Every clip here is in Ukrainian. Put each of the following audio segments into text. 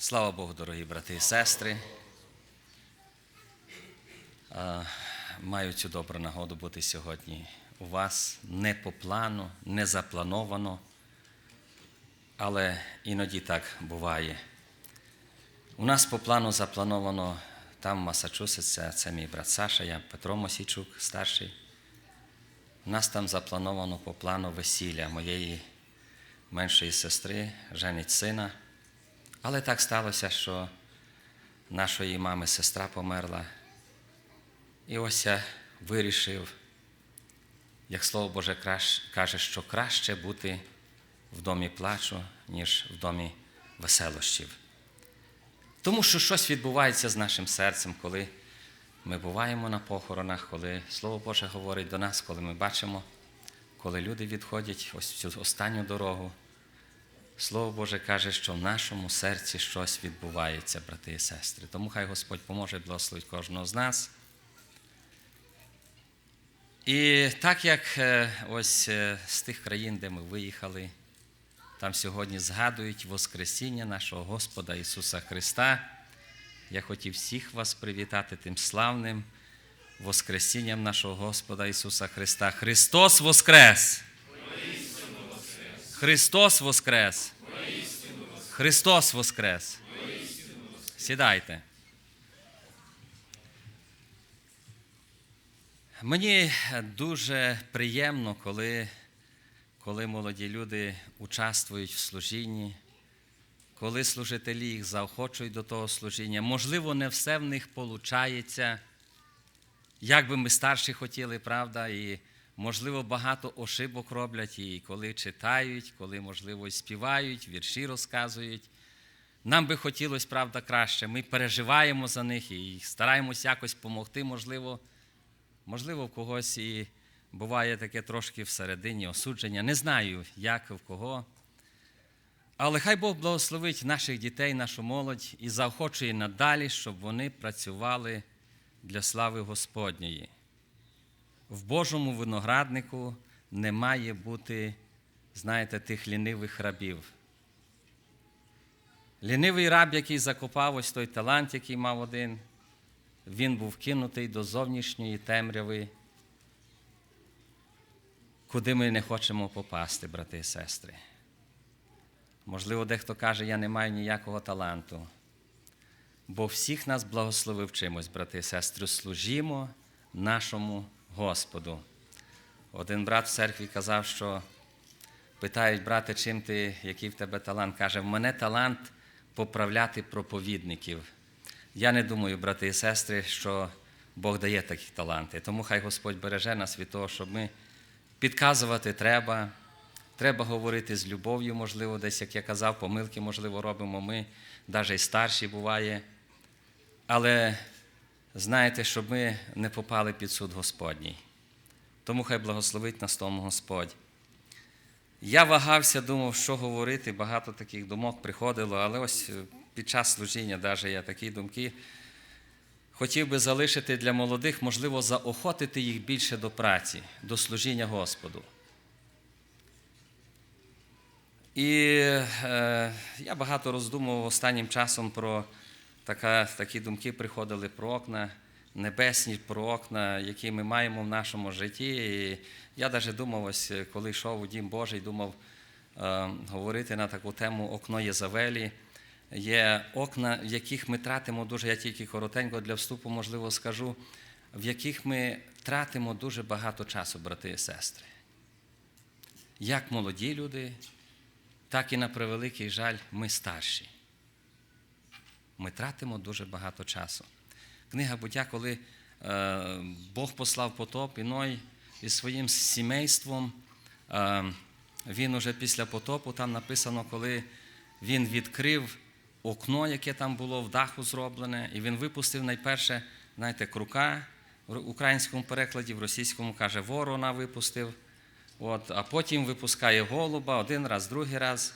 Слава Богу, дорогі брати і сестри. Маю цю добру нагоду бути сьогодні у вас не по плану, не заплановано, але іноді так буває. У нас по плану заплановано там в Масачусетсі, це мій брат Саша, я Петро Мосійчук, старший. У нас там заплановано по плану весілля моєї меншої сестри, женить сина. Але так сталося, що нашої мами сестра померла. І ось я вирішив, як слово Боже каже, що краще бути в домі плачу, ніж в домі веселощів. Тому що щось відбувається з нашим серцем, коли ми буваємо на похоронах, коли Слово Боже говорить до нас, коли ми бачимо, коли люди відходять ось цю останню дорогу. Слово Боже каже, що в нашому серці щось відбувається, брати і сестри. Тому хай Господь поможе благословить кожного з нас. І так як ось з тих країн, де ми виїхали, там сьогодні згадують Воскресіння нашого Господа Ісуса Христа. Я хотів всіх вас привітати тим славним Воскресінням нашого Господа Ісуса Христа. Христос Воскрес! Христос Воскрес! Христос Воскрес! Сідайте. Мені дуже приємно, коли, коли молоді люди участвують в служінні, коли служителі їх заохочують до того служіння. Можливо, не все в них виходить, як би ми старші хотіли, правда, і можливо, багато ошибок роблять, і коли читають, коли, можливо, співають, вірші розказують. Нам би хотілося, правда, краще. Ми переживаємо за них і стараємось якось допомогти, можливо. Можливо, в когось і буває таке трошки всередині осудження. Не знаю, як в кого. Але хай Бог благословить наших дітей, нашу молодь і заохочує надалі, щоб вони працювали для слави Господньої. В Божому винограднику не має бути, знаєте, тих лінивих рабів. Лінивий раб, який закопав ось той талант, який мав один, він був кинутий до зовнішньої темряви, куди ми не хочемо попасти, брати і сестри. Можливо, дехто каже, я не маю ніякого таланту. Бо всіх нас благословив чимось, брати і сестри, служімо нашому Господу. Один брат в церкві казав, що питають, брате, чим ти, який в тебе талант? Каже, в мене талант поправляти проповідників. Я не думаю, брати і сестри, що Бог дає такі таланти. Тому хай Господь береже нас від того, щоб ми підказувати треба. Треба говорити з любов'ю, можливо, десь, як я казав, помилки, можливо, робимо ми, навіть і старші буває. Але знаєте, щоб ми не попали під суд Господній. Тому хай благословить нас тому Господь. Я вагався, думав, що говорити, багато таких думок приходило, але ось під час служіння, навіть я такі думки, хотів би залишити для молодих, можливо, заохотити їх більше до праці, до служіння Господу. І е, я багато роздумував останнім часом про така, такі думки приходили про окна, небесні, про окна, які ми маємо в нашому житті. І я навіть думав, ось коли йшов у Дім Божий, думав е, говорити на таку тему Окно Єзавелі. Є окна, в яких ми тратимо дуже, я тільки коротенько для вступу, можливо, скажу, в яких ми тратимо дуже багато часу, брати і сестри. Як молоді люди, так і на превеликий жаль, ми старші. Ми тратимо дуже багато часу. Книга буття, коли е, Бог послав потоп, і Ной із своїм сімейством, е, він уже після потопу, там написано, коли він відкрив окно, яке там було в даху зроблене, і він випустив найперше, знаєте, крука в українському перекладі, в російському каже, ворона випустив. От, А потім випускає голуба один раз, другий раз.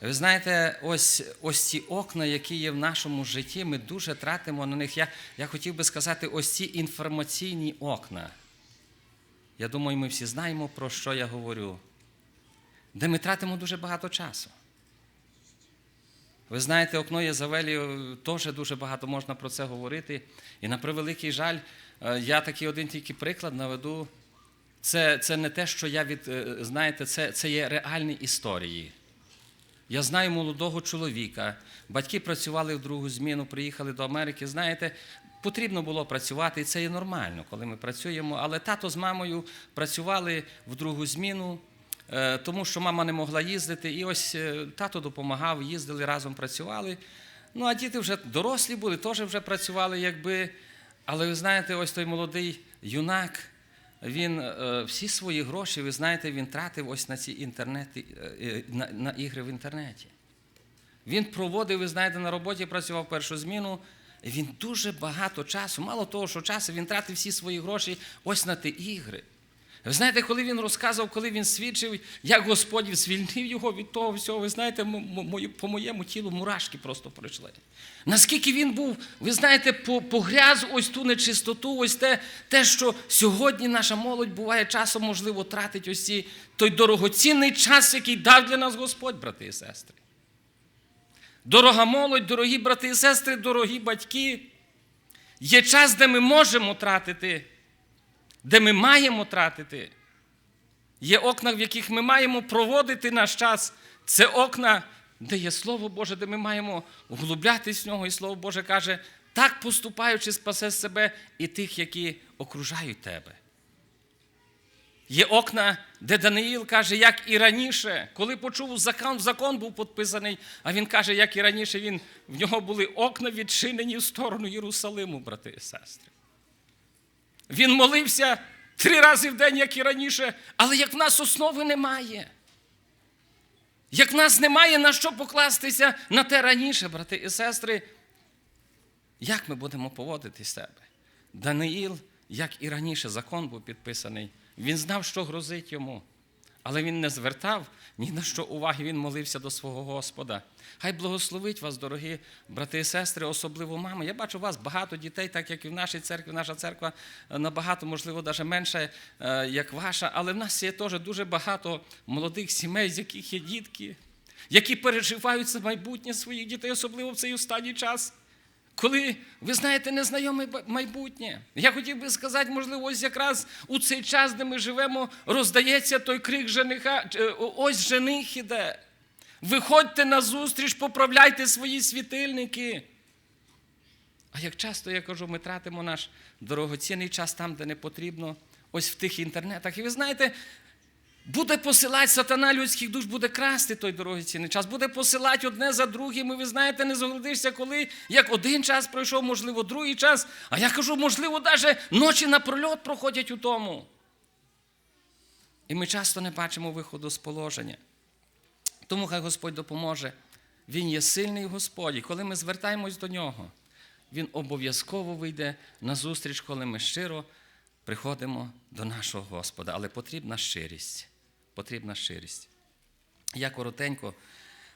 Ви знаєте, ось ось ці окна, які є в нашому житті, ми дуже тратимо на них. Я, Я хотів би сказати, ось ці інформаційні окна. Я думаю, ми всі знаємо, про що я говорю, де ми тратимо дуже багато часу. Ви знаєте, окно Єзавелі теж дуже багато можна про це говорити. І на превеликий жаль, е, я такий один тільки приклад наведу. Це, це не те, що я від е, знаєте, це, це є реальні історії. Я знаю молодого чоловіка. Батьки працювали в другу зміну, приїхали до Америки. Знаєте, потрібно було працювати, і це є нормально, коли ми працюємо. Але тато з мамою працювали в другу зміну, е, тому що мама не могла їздити. І ось е, тато допомагав, їздили разом працювали. Ну, а діти вже дорослі були, теж вже працювали, якби. Але ви знаєте, ось той молодий юнак. Він е, всі свої гроші, ви знаєте, він тратив ось на ці інтернети, е, е, на, на ігри в інтернеті. Він проводив, ви знаєте, на роботі працював першу зміну. Він дуже багато часу, мало того, що часу, він тратив всі свої гроші ось на ті ігри. Ви знаєте, коли він розказував, коли він свідчив, як Господь звільнив його від того всього, ви знаєте, по моєму тілу мурашки просто пройшли. Наскільки він був, ви знаєте, по- погряз ось ту нечистоту, ось те, те, що сьогодні наша молодь буває часом, можливо, тратить ось ці, той дорогоцінний час, який дав для нас Господь, брати і сестри. Дорога молодь, дорогі брати і сестри, дорогі батьки. Є час, де ми можемо тратити, де ми маємо тратити. Є окна, в яких ми маємо проводити наш час. Це окна, де є Слово Боже, де ми маємо углублятись в нього. І Слово Боже каже, так поступаючи, спасе себе і тих, які окружають тебе. Є окна, де Даниїл каже, як і раніше, коли почув закон, закон був підписаний, а він каже, як і раніше, він, в нього були окна відчинені в сторону Єрусалиму, брати і сестри. Він молився три рази в день, як і раніше, але як в нас основи немає. Як в нас немає на що покластися на те раніше, брати і сестри, як ми будемо поводити себе? Даниїл, як і раніше, закон був підписаний. Він знав, що грозить йому, але він не звертав ні на що уваги, він молився до свого Господа. Хай благословить вас, дорогі брати і сестри, особливо мами. Я бачу у вас багато дітей, так як і в нашій церкві. Наша церква е, набагато, можливо, навіть менше, е, як ваша, але в нас є теж дуже багато молодих сімей, з яких є дітки, які переживають за майбутнє своїх дітей, особливо в цей останній час. Коли ви знаєте незнайоме майбутнє, я хотів би сказати, можливо, ось якраз у цей час, де ми живемо, роздається той крик жениха, е, ось жених іде. Виходьте на зустріч, поправляйте свої світильники. А як часто я кажу, ми тратимо наш дорогоцінний час там, де не потрібно, ось в тих інтернетах. І ви знаєте, Буде посилати сатана людських душ, буде красти той дорогоцінний час, буде посилати одне за другим. І ви знаєте, не зголодишся, коли як один час пройшов, можливо, другий час. А я кажу, можливо, навіть ночі напрольот проходять у тому. І ми часто не бачимо виходу з положення. Тому хай Господь допоможе. Він є сильний Господь. І коли ми звертаємось до нього, Він обов'язково вийде на зустріч, коли ми щиро приходимо до нашого Господа. Але потрібна щирість. Потрібна щирість. Я коротенько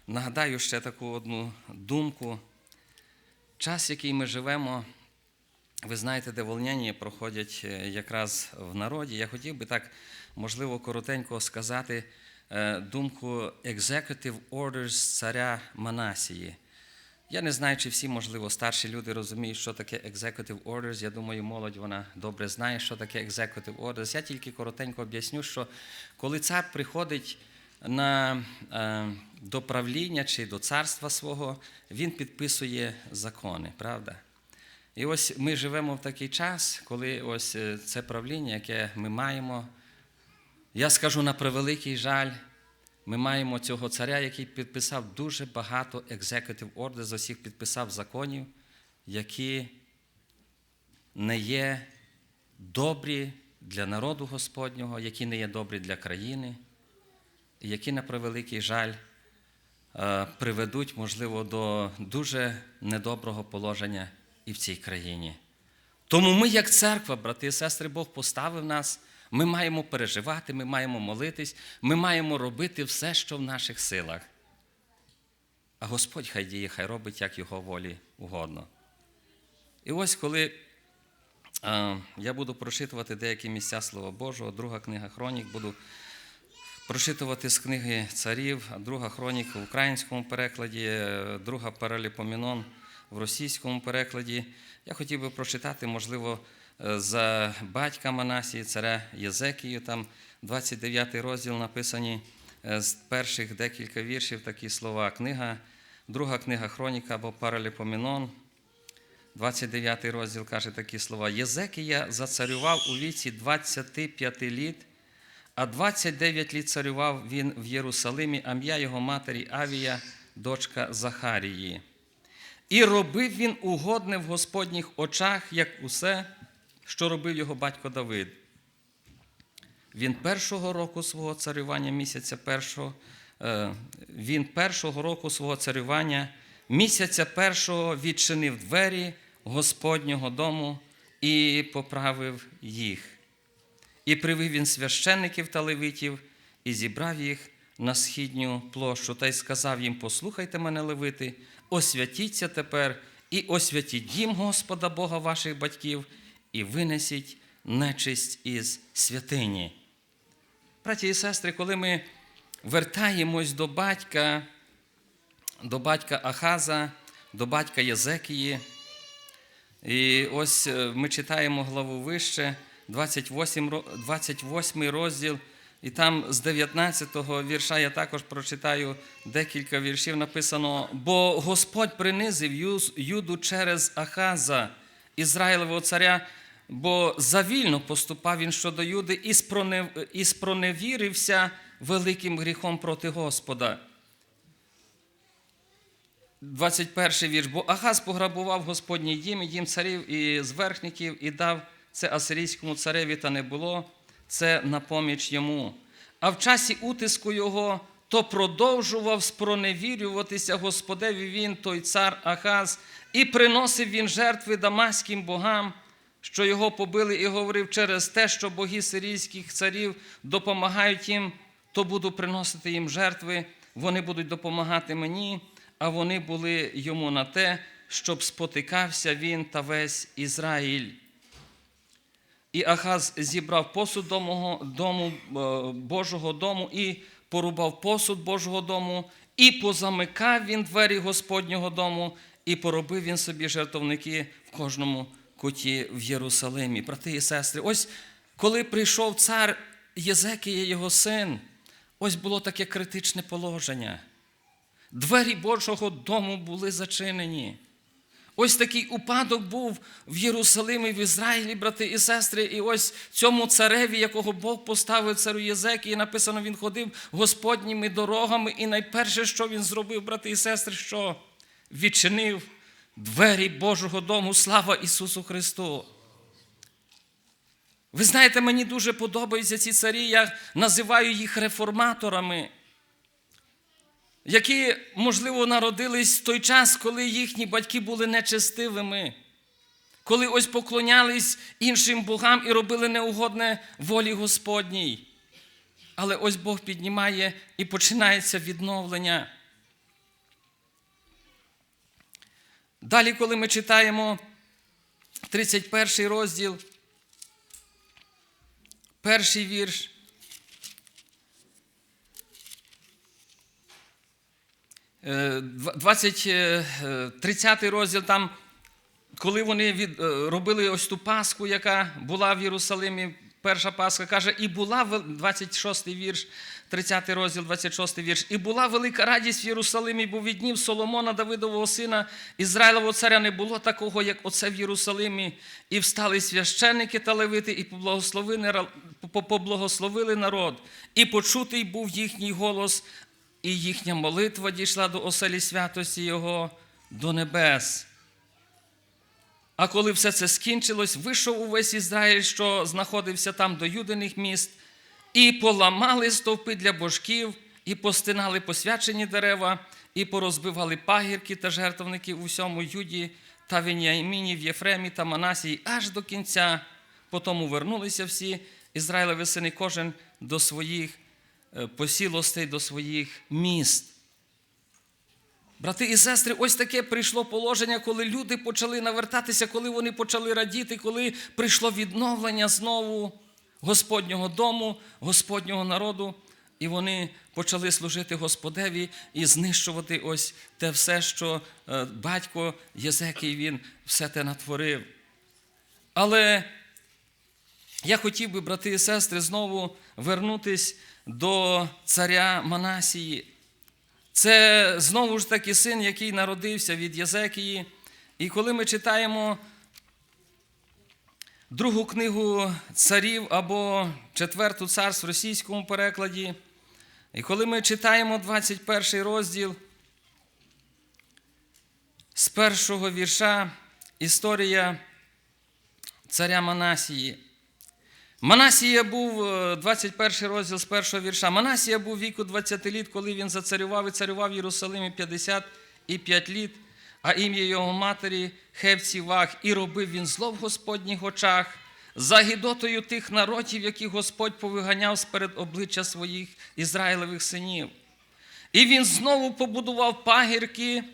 нагадаю ще таку одну думку. Час, який ми живемо, ви знаєте, де волняння проходять е, якраз в народі. Я хотів би так, можливо, коротенько сказати е, думку Executive Orders царя Манасії. Я не знаю, чи всі, можливо, старші люди розуміють, що таке Executive Orders. Я думаю, молодь вона добре знає, що таке Executive Orders. Я тільки коротенько об'ясню, що коли цар приходить на, е, до правління чи до царства свого, він підписує закони, правда? І ось ми живемо в такий час, коли ось е, це правління, яке ми маємо, я скажу на превеликий жаль, ми маємо цього царя, який підписав дуже багато executive orders, з усіх підписав законів, які не є добрі для народу Господнього, які не є добрі для країни, які, на превеликий жаль, е, приведуть, можливо, до дуже недоброго положення і в цій країні. Тому ми, як церква, брати і сестри, Бог поставив нас. Ми маємо переживати, ми маємо молитись, ми маємо робити все, що в наших силах. А Господь хай діє, хай робить, як його волі угодно. І ось коли е, я буду прочитувати деякі місця Слова Божого, друга книга Хронік, буду прочитувати з книги царів, друга хроніка в українському перекладі, е, друга параліпомінон в російському перекладі. Я хотів би прочитати, можливо, за батька Манасії, царя Єзекію, там 29 розділ написані е, з перших декілька віршів такі слова. Книга, друга книга хроніка або параліпомінон, 29 розділ каже такі слова. Єзекія зацарював у віці 25 літ, а 29 літ царював він в Єрусалимі, а ім'я його матері Авія, дочка Захарії. І робив він угодне в Господніх очах, як усе, що робив його батько Давид. Він першого року свого царювання місяця першого, е, він першого року свого царювання місяця першого відчинив двері Господнього дому і поправив їх. І привив він священників та левитів, і зібрав їх на східню площу, та й сказав їм: Послухайте мене, левити, освятіться тепер і освятіть дім Господа Бога ваших батьків, і винесіть нечисть із святині. Браті і сестри, коли ми вертаємось до батька, до батька Ахаза, до батька Єзекії, і ось е, ми читаємо главу вище, 28, 28 розділ, і там з 19-го вірша я також прочитаю декілька віршів. Написано: бо Господь принизив Юду через Ахаза, Ізраїлевого царя, бо завільно поступав він щодо Юди і спроневірився великим гріхом проти Господа. 21 вірш. Бо Ахаз пограбував Господній дім дім царів і зверхників і дав це асирійському цареві, та не було це на поміч йому. А в часі утиску його то продовжував спроневірюватися Господеві він, той цар Ахаз, і приносив він жертви дамаським богам, що його побили, і говорив через те, що боги сирійських царів допомагають їм, то буду приносити їм жертви, вони будуть допомагати мені, а вони були йому на те, щоб спотикався він та весь Ізраїль. І Ахаз зібрав посуд дому, дому е, Божого дому і порубав посуд Божого дому, і позамикав він двері Господнього дому, і поробив він собі жертовники в кожному куті в Єрусалимі. Брати і сестри, ось коли прийшов цар Єзекія, його син, ось було таке критичне положення. Двері Божого дому були зачинені. Ось такий упадок був в Єрусалимі, в Ізраїлі, брати і сестри. І ось цьому цареві, якого Бог поставив царю Єзекії, написано, він ходив Господніми дорогами. І найперше, що він зробив, брати і сестри, що відчинив двері Божого дому. Слава Ісусу Христу! Ви знаєте, мені дуже подобаються ці царі, я називаю їх реформаторами які, можливо, народились в той час, коли їхні батьки були нечестивими, коли ось поклонялись іншим богам і робили неугодне волі Господній. Але ось Бог піднімає і починається відновлення. Далі, коли ми читаємо 31 розділ, перший вірш. Е, 20, е, 30 розділ там, коли вони від, е, робили ось ту Пасху, яка була в Єрусалимі, перша Пасха, каже, і була вел- 26 вірш, 30 розділ, 26 вірш, і була велика радість в Єрусалимі, бо від днів Соломона, Давидового сина, Ізраїлового царя не було такого, як оце в Єрусалимі. І встали священники та левити, і поблагословили, народ. І почутий був їхній голос, і їхня молитва дійшла до оселі святості Його до небес. А коли все це скінчилось, вийшов увесь Ізраїль, що знаходився там до юдиних міст, і поламали стовпи для божків, і постинали посвячені дерева, і порозбивали пагірки та жертвники у всьому Юді та Веніаміні, в Єфремі та Манасії аж до кінця. Потому вернулися всі Ізраїлеві сини, кожен до своїх е, посілостей, до своїх міст. Брати і сестри, ось таке прийшло положення, коли люди почали навертатися, коли вони почали радіти, коли прийшло відновлення знову Господнього дому, Господнього народу. І вони почали служити Господеві і знищувати ось те все, що е, батько Єзекій він все те натворив. Але я хотів би, брати і сестри, знову вернутись до царя Манасії. Це знову ж таки син, який народився від Єзекії. І коли ми читаємо другу книгу царів або четверту царств в російському перекладі, і коли ми читаємо 21 розділ з першого вірша історія царя Манасії. Манасія був, е, 21 розділ з першого вірша. Манасія був віку 20 літ, коли він зацарював і царював в Єрусалимі 55 літ, а ім'я його матері Хевці Вах, і робив він зло в Господніх очах, за гідотою тих народів, які Господь повиганяв сперед обличчя своїх Ізраїлевих синів. І він знову побудував пагірки,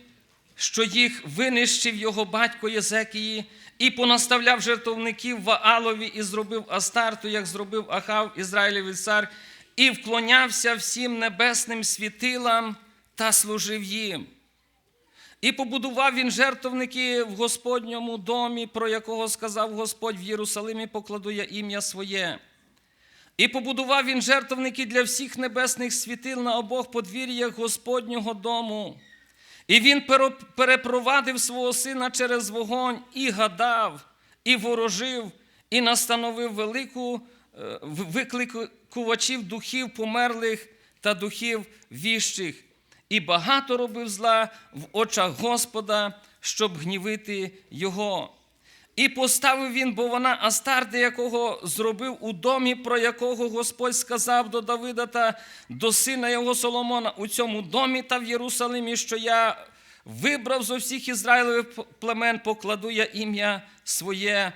що їх винищив його батько Єзекії, і понаставляв жертовників Ваалові, і зробив Астарту, як зробив Ахав, Ізраїлевий цар, і вклонявся всім небесним світилам та служив їм. І побудував він жертовники в Господньому домі, про якого сказав Господь в Єрусалимі, покладу я ім'я своє. І побудував він жертовники для всіх небесних світил на обох подвір'ях Господнього дому. І він перепровадив свого сина через вогонь і гадав, і ворожив, і настановив велику е, викликувачів духів померлих та духів віщих. І багато робив зла в очах Господа, щоб гнівити його. І поставив він, бо вона Астарти, якого зробив у домі, про якого Господь сказав до Давида та до сина його Соломона у цьому домі та в Єрусалимі, що я вибрав зо всіх Ізраїлевих племен, покладу я ім'я своє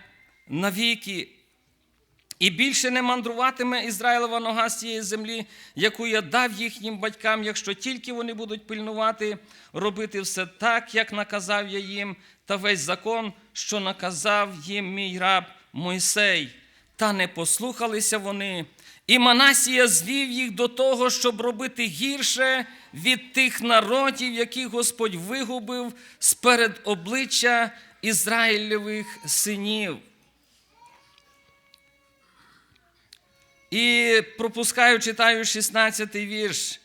навіки. І більше не мандруватиме Ізраїлева нога з цієї землі, яку я дав їхнім батькам, якщо тільки вони будуть пильнувати, робити все так, як наказав я їм, та весь закон, що наказав їм мій раб Мойсей. Та не послухалися вони. І Манасія звів їх до того, щоб робити гірше від тих народів, яких Господь вигубив сперед обличчя Ізраїлевих синів. І пропускаю, читаю 16-й вірш.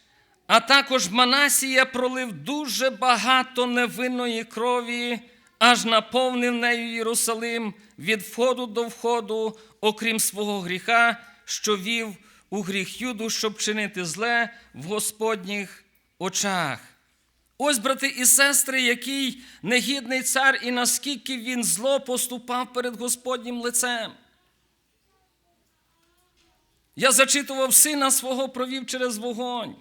А також Манасія пролив дуже багато невинної крові, аж наповнив нею Єрусалим від входу до входу, окрім свого гріха, що вів у гріх Юду, щоб чинити зле в Господніх очах. Ось, брати і сестри, який негідний цар, і наскільки він зло поступав перед Господнім лицем. Я зачитував сина свого, провів через вогонь.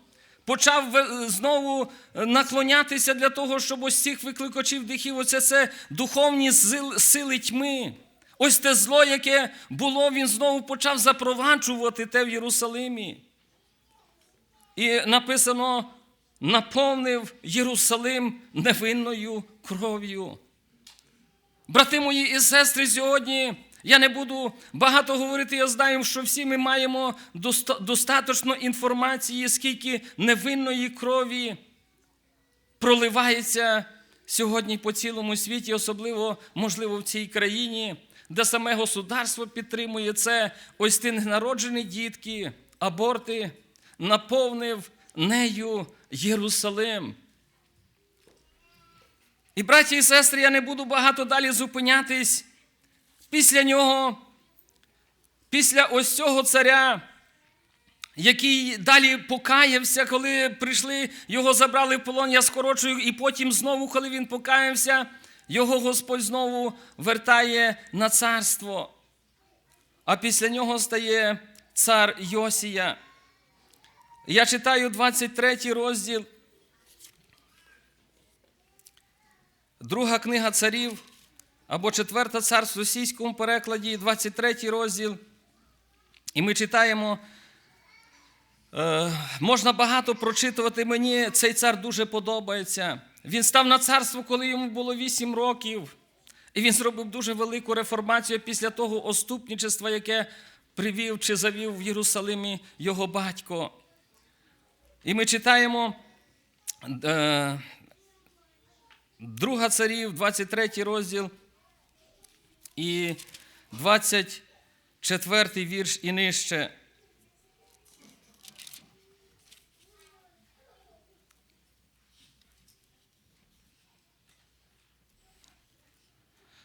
Почав знову наклонятися для того, щоб ось цих викликачів дихів, оце це духовні сили тьми. Ось те зло, яке було, він знову почав запроваджувати те в Єрусалимі. І написано: наповнив Єрусалим невинною кров'ю. Брати мої і сестри, сьогодні я не буду багато говорити, я знаю, що всі ми маємо доста- достатньо інформації, скільки невинної крові проливається сьогодні по цілому світі, особливо, можливо, в цій країні, де саме государство підтримує це, ось ті ненароджені дітки, аборти, наповнив нею Єрусалим. І, браті і сестри, я не буду багато далі зупинятись. Після нього, після ось цього царя, який далі покаявся, коли прийшли, його забрали в полон, я скорочую, і потім знову, коли він покаявся, його Господь знову вертає на царство. А після нього стає цар Йосія. Я читаю 23 розділ. Друга книга царів або четверта царств в російському перекладі, 23 розділ. І ми читаємо, е, можна багато прочитувати. Мені цей цар дуже подобається. Він став на царство, коли йому було 8 років. І він зробив дуже велику реформацію після того оступничества, яке привів чи завів в Єрусалимі його батько. І ми читаємо е, Друга царів, 23 розділ і 24 вірш і нижче.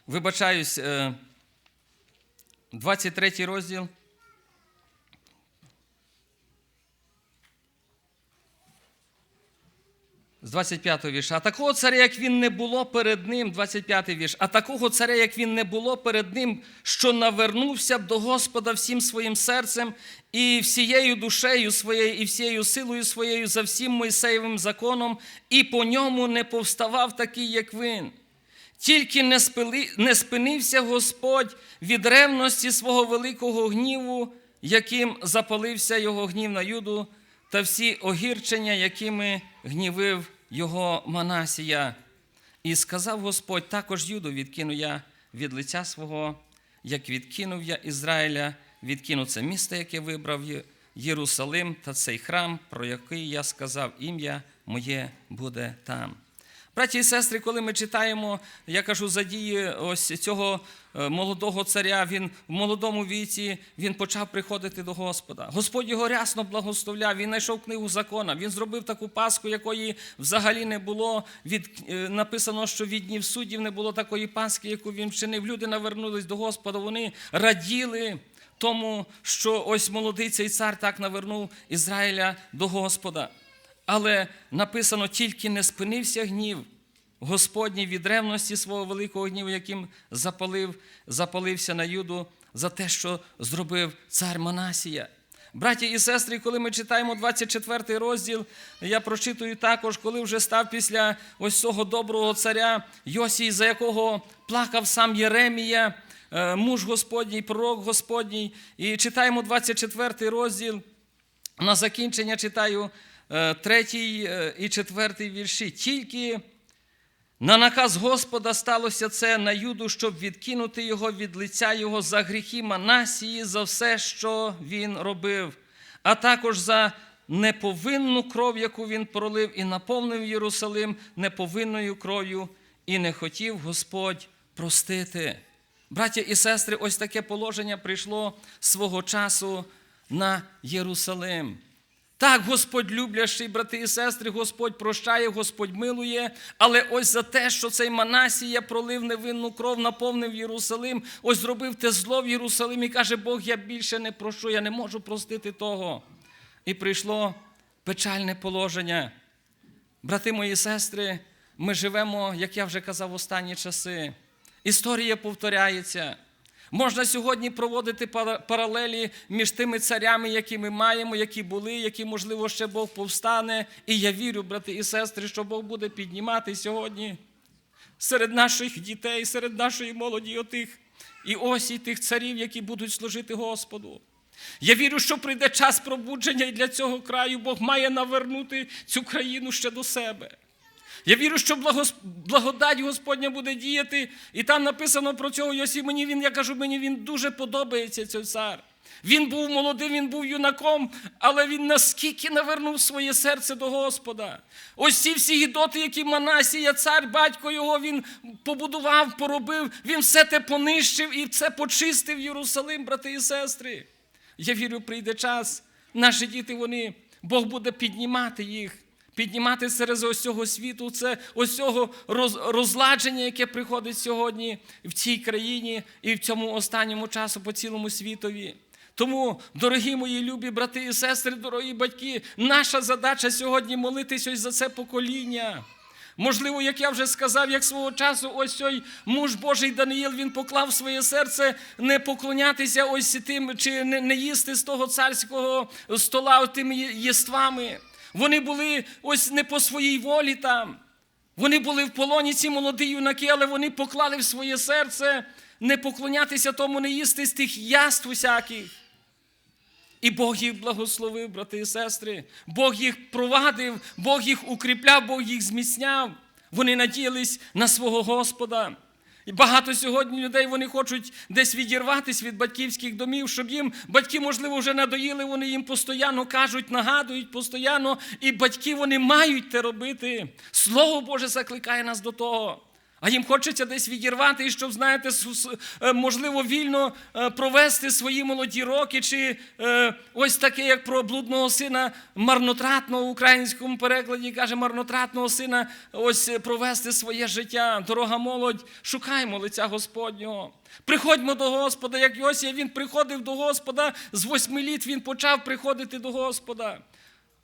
Вибачаюсь, е, 23 розділ. З 25 вірша. А такого царя, як він не було перед ним, 25 вірш. А такого царя, як він не було перед ним, що навернувся б до Господа всім своїм серцем і всією душею своєю, і всією силою своєю за всім Мойсеєвим законом, і по ньому не повставав такий, як він. Тільки не, спили, не спинився Господь від ревності свого великого гніву, яким запалився його гнів на Юду, та всі огірчення, якими гнівив його Манасія. І сказав Господь, також Юду відкину я від лиця свого, як відкинув я Ізраїля, відкину це місто, яке вибрав Єрусалим, та цей храм, про який я сказав, ім'я моє буде там. Браті і сестри, коли ми читаємо, я кажу, задії ось цього е, молодого царя, він в молодому віці він почав приходити до Господа. Господь його рясно благословляв, він знайшов книгу закона, він зробив таку пасху, якої взагалі не було. Від, е, написано, що від днів суддів не було такої пасхи, яку він вчинив. Люди навернулись до Господа, вони раділи тому, що ось молодий цей цар так навернув Ізраїля до Господа. Але написано, тільки не спинився гнів Господній від ревності свого великого гніву, яким запалив, запалився на Юду за те, що зробив цар Манасія. Браті і сестри, коли ми читаємо 24 розділ, я прочитую також, коли вже став після ось цього доброго царя Йосій, за якого плакав сам Єремія, е, муж Господній, пророк Господній. І читаємо 24 розділ. На закінчення читаю третій е, і четвертий вірші. Тільки на наказ Господа сталося це на Юду, щоб відкинути його від лиця його за гріхи Манасії, за все, що він робив, а також за неповинну кров, яку він пролив, і наповнив Єрусалим неповинною кров'ю, і не хотів Господь простити. Браття і сестри, ось таке положення прийшло свого часу на Єрусалим. Так, Господь люблящий, брати і сестри, Господь прощає, Господь милує, але ось за те, що цей Манасія пролив невинну кров, наповнив Єрусалим, ось зробив те зло в Єрусалимі, каже, Бог, я більше не прошу, я не можу простити того. І прийшло печальне положення. Брати мої сестри, ми живемо, як я вже казав, в останні часи. Історія повторяється. Можна сьогодні проводити паралелі між тими царями, які ми маємо, які були, які, можливо, ще Бог повстане. І я вірю, брати і сестри, що Бог буде піднімати сьогодні серед наших дітей, серед нашої молоді, отих і ось і тих царів, які будуть служити Господу. Я вірю, що прийде час пробудження, і для цього краю Бог має навернути цю країну ще до себе. Я вірю, що благодать Господня буде діяти. І там написано про цього Йосі. Мені він, я кажу, мені він дуже подобається цей цар. Він був молодим, він був юнаком, але він наскільки навернув своє серце до Господа. Ось ці всі гідоти, які Манасія, цар, батько його, він побудував, поробив, він все те понищив і це почистив Єрусалим, брати і сестри. Я вірю, прийде час. Наші діти, вони, Бог буде піднімати їх піднімати серед ось цього світу, це ось цього розладження, яке приходить сьогодні в цій країні і в цьому останньому часу по цілому світові. Тому, дорогі мої любі брати і сестри, дорогі батьки, наша задача сьогодні молитись ось за це покоління. Можливо, як я вже сказав, як свого часу, ось цей муж Божий Даниїл, він поклав своє серце не поклонятися ось тим, чи не, не їсти з того царського стола тими єствами. Вони були ось не по своїй волі там. Вони були в полоні, ці молоді юнаки, але вони поклали в своє серце не поклонятися тому, не їсти з тих яств усяких. І Бог їх благословив, брати і сестри. Бог їх провадив, Бог їх укріпляв, Бог їх зміцняв. Вони надіялись на свого Господа. І багато сьогодні людей вони хочуть десь відірватися від батьківських домів, щоб їм батьки, можливо, вже надоїли, вони їм постійно кажуть, нагадують постійно, і батьки вони мають те робити. Слово Боже закликає нас до того. А їм хочеться десь відірвати, і щоб, знаєте, е, можливо, вільно е, провести свої молоді роки, чи е, ось таке, як про блудного сина марнотратного в українському перекладі каже, марнотратного сина, ось провести своє життя. Дорога молодь, шукаймо лиця Господнього. Приходьмо до Господа, як Йосія, він приходив до Господа, з восьми літ він почав приходити до Господа.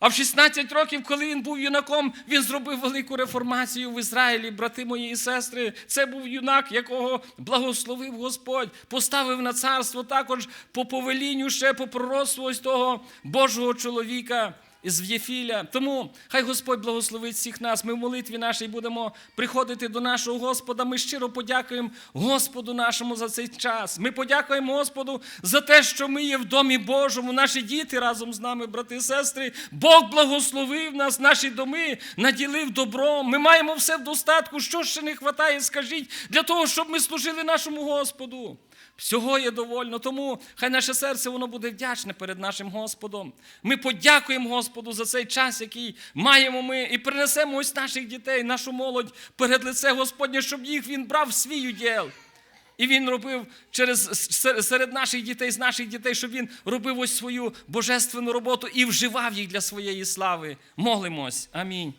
А в 16 років, коли він був юнаком, він зробив велику реформацію в Ізраїлі, брати мої і сестри. Це був юнак, якого благословив Господь, поставив на царство також по повелінню, ще по пророцтву ось того Божого чоловіка із В'єфіля. Тому хай Господь благословить всіх нас. Ми в молитві нашій будемо приходити до нашого Господа. Ми щиро подякуємо Господу нашому за цей час. Ми подякуємо Господу за те, що ми є в домі Божому. Наші діти разом з нами, брати і сестри. Бог благословив нас, наші доми, наділив добром. Ми маємо все в достатку. Що ще не вистачає, скажіть, для того, щоб ми служили нашому Господу. Всього є довольно, тому хай наше серце воно буде вдячне перед нашим Господом. Ми подякуємо Господу за цей час, який маємо ми, і принесемо ось наших дітей, нашу молодь перед лице Господнє, щоб їх він брав в свій уділ. І він робив через серед наших дітей, з наших дітей, щоб він робив ось свою божественну роботу і вживав їх для своєї слави. Молимось. Амінь.